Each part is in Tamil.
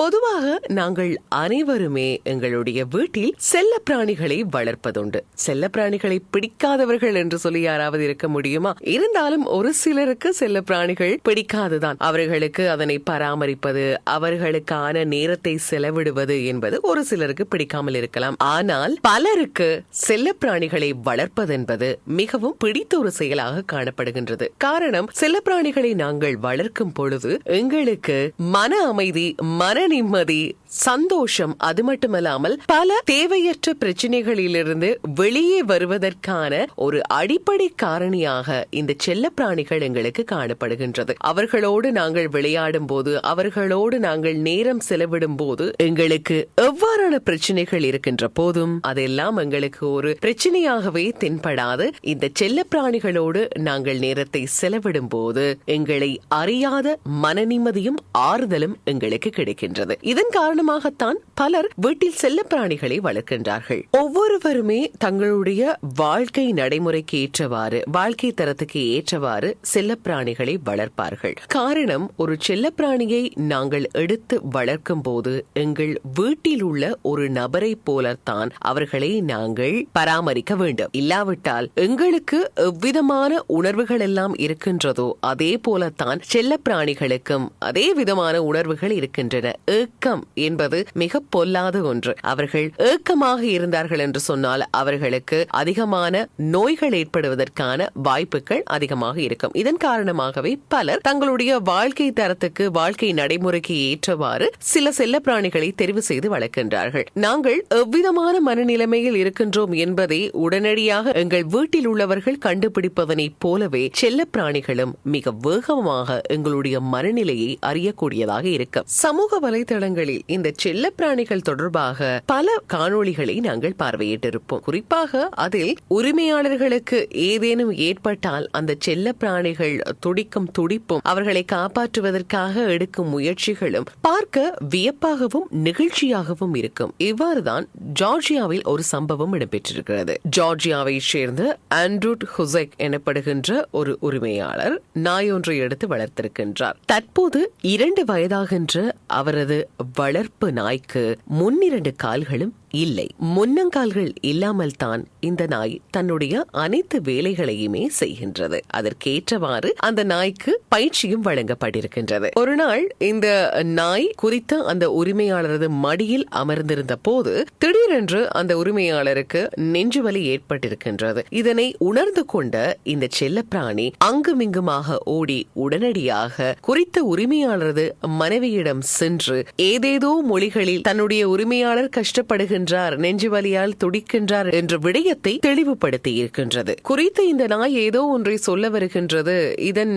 பொதுவாக நாங்கள் அனைவருமே எங்களுடைய வீட்டில் செல்ல பிராணிகளை வளர்ப்பதுண்டு. செல்ல பிராணிகளை பிடிக்காதவர்கள் என்று சொல்லி யாராவது இருக்க முடியுமா? இருந்தாலும் ஒரு சிலருக்கு செல்ல பிராணிகள் பிடிக்காதுதான். அவர்களுக்கு அதனை பராமரிப்பது அவர்களுக்கான நேரத்தை செலவிடுவது என்பது ஒரு சிலருக்கு பிடிக்காமல் இருக்கலாம். ஆனால் பலருக்கு செல்ல பிராணிகளை வளர்ப்பதென்பது மிகவும் பிடித்த ஒரு செயலாக காணப்படுகின்றது. காரணம் செல்ல பிராணிகளை நாங்கள் வளர்க்கும் பொழுது எங்களுக்கு மன அமைதி மன money money சந்தோஷம் அது மட்டுமல்லாமல் பல தேவையற்ற பிரச்சனைகளிலிருந்து வெளியே வருவதற்கான ஒரு அடிப்படை காரணியாக இந்த செல்ல பிராணிகள் எங்களுக்கு காணப்படுகின்றது. அவர்களோடு நாங்கள் விளையாடும் போது அவர்களோடு நாங்கள் நேரம் செலவிடும் போது எங்களுக்கு எவ்வாறான பிரச்சனைகள் இருக்கின்ற போதும் அதெல்லாம் எங்களுக்கு ஒரு பிரச்சனையாகவே தென்படாது. இந்த செல்ல பிராணிகளோடு நாங்கள் நேரத்தை செலவிடும் போது எங்களை அறியாத மன நிம்மதியும் ஆறுதலும் எங்களுக்கு கிடைக்கின்றது. இதன் காரணம் காரணமாகத்தான் பலர் வீட்டில் செல்ல பிராணிகளை வளர்க்கின்றார்கள். ஒவ்வொருவருமே தங்களுடைய வாழ்க்கை நடைமுறைக்கு ஏற்றவாறு வாழ்க்கை தரத்துக்கு ஏற்றவாறு செல்ல பிராணிகளை வளர்ப்பார்கள். காரணம் ஒரு செல்ல பிராணியை நாங்கள் எடுத்து வளர்க்கும் போது எங்கள் வீட்டில் உள்ள ஒரு நபரை போலத்தான் அவர்களை நாங்கள் பராமரிக்க வேண்டும். இல்லாவிட்டால் எங்களுக்கு எவ்விதமான உணர்வுகள் எல்லாம் இருக்கின்றதோ அதே போலத்தான் செல்ல பிராணிகளுக்கும் அதே விதமான உணர்வுகள் இருக்கின்றன. ஏக்கம் என்பது மிக பொல்லாத ஒன்று. அவர்கள் ஏக்கமாக இருந்தார்கள் என்று சொன்னால் அவர்களுக்கு அதிகமான நோய்கள் ஏற்படுவதற்கான வாய்ப்புகள் அதிகமாக இருக்கும். இதன் காரணமாகவே பலர் தங்களுடைய வாழ்க்கை தரத்துக்கு வாழ்க்கை நடைமுறைக்கு ஏற்றவாறு சில செல்ல பிராணிகளை தெரிவு செய்து வளர்க்கின்றார்கள். நாங்கள் எவ்விதமான மனநிலைமையில் இருக்கின்றோம் என்பதை உடனடியாக எங்கள் வீட்டில் உள்ளவர்கள் கண்டுபிடிப்பதனைப் போலவே செல்ல பிராணிகளும் மிக வேகமாக எங்களுடைய மனநிலையை அறியக்கூடியதாக இருக்கும். சமூக வலைதளங்களில் இந்த செல்ல பிராணிகள் தொடர்பாக பல காணொளிகளை நாங்கள் பார்வையிட்டிருப்போம். குறிப்பாக அதில் உரிமையாளர்களுக்கு ஏதேனும் ஏற்பட்டால் அந்த செல்ல பிராணிகள் துடிக்கும் துடிப்பும் அவர்களை காப்பாற்றுவதற்காக எடுக்கும் முயற்சிகளும் பார்க்க வியப்பாகவும் நிகழ்ச்சியாகவும் இருக்கும். இவ்வாறுதான் ஜார்ஜியாவில் ஒரு சம்பவம் இடம்பெற்றிருக்கிறது. ஜார்ஜியாவை சேர்ந்த ஆண்ட்ரூட் ஹுசைக் எனப்படுகின்ற ஒரு உரிமையாளர் நாயொன்றை எடுத்து வளர்த்திருக்கின்றார். தற்போது இரண்டு வயதாகின்ற அவரது வளர் வளர்ப்பு நாய்க்கு முன்னிரண்டு கால்களும் இல்லை. முன்னங்கால்கள் இல்லாமல் தான் இந்த நாய் தன்னுடைய அனைத்து வேலைகளையுமே செய்கின்றது. அதற்கேற்றவாறு அந்த நாய்க்கு பயிற்சியும் வழங்கப்பட்டிருக்கின்றது. ஒரு நாள் இந்த நாய் குறித்த அந்த உரிமையாளரது மடியில் அமர்ந்திருந்த போது திடீரென்று அந்த உரிமையாளருக்கு நெஞ்சுவலி ஏற்பட்டிருக்கின்றது. இதனை உணர்ந்து கொண்ட இந்த செல்லப்பிராணி அங்குமிங்குமாக ஓடி உடனடியாக குறித்த உரிமையாளரது மனைவியிடம் சென்று ஏதேதோ மொழிகளில் தன்னுடைய உரிமையாளர் கஷ்டப்படுகின்றார் நெஞ்சு வலியால் துடிக்கின்றார் என்ற விடயத்தை தெளிவுபடுத்தி இருக்கின்றது குறித்த இந்த நாய் ஏதோ ஒன்றை சொல்ல வருகின்றது. இதன்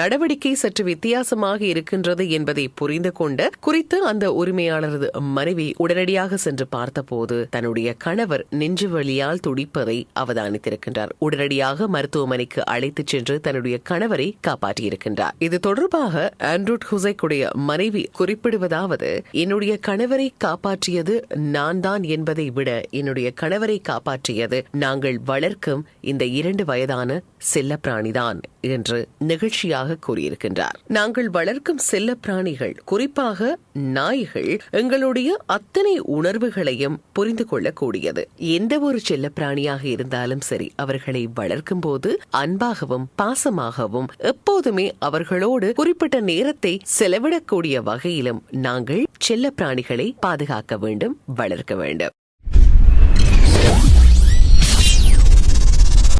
நடவடிக்கை சற்று வித்தியாசமாக இருக்கின்றது என்பதை புரிந்து கொண்ட குறித்து அந்த உரிமையாளரது மனைவி உடனடியாக சென்று பார்த்தபோது தன்னுடைய கணவர் நெஞ்சு வலியால் துடிப்பதை அவதானித்திருக்கின்றார். உடனடியாக மருத்துவமனைக்கு அழைத்துச் சென்று தன்னுடைய கணவரை காப்பாற்றியிருக்கின்றார். இது தொடர்பாக ஆண்ட்ரூட் ஹுசைக்குடைய மனைவி குறிப்பிடுவதாவது என்னுடைய கணவரை காப்பாற்றியது நான் தான் என்பதை விட என்னுடைய கணவரை காப்பாற்றியது நாங்கள் வளர்க்கும் இந்த இரண்டு வயதான செல்ல பிராணிதான் என்று நெகிழ்ச்சியாக கூறியிருக்கின்றார். நாங்கள் வளர்க்கும் செல்ல பிராணிகள் குறிப்பாக நாய்கள் எங்களுடைய அத்தனை உணர்வுகளையும் புரிந்து கொள்ளக்கூடியது. எந்த ஒரு செல்ல பிராணியாக இருந்தாலும் சரி அவர்களை வளர்க்கும் போது அன்பாகவும் பாசமாகவும் எப்போதுமே அவர்களோடு குறிப்பிட்ட நேரத்தை செலவிடக்கூடிய வகையிலும் நாங்கள் செல்ல பிராணிகளை பாதுகாக்க வேண்டும் வளர்க்க வேண்டும். വേണ്ട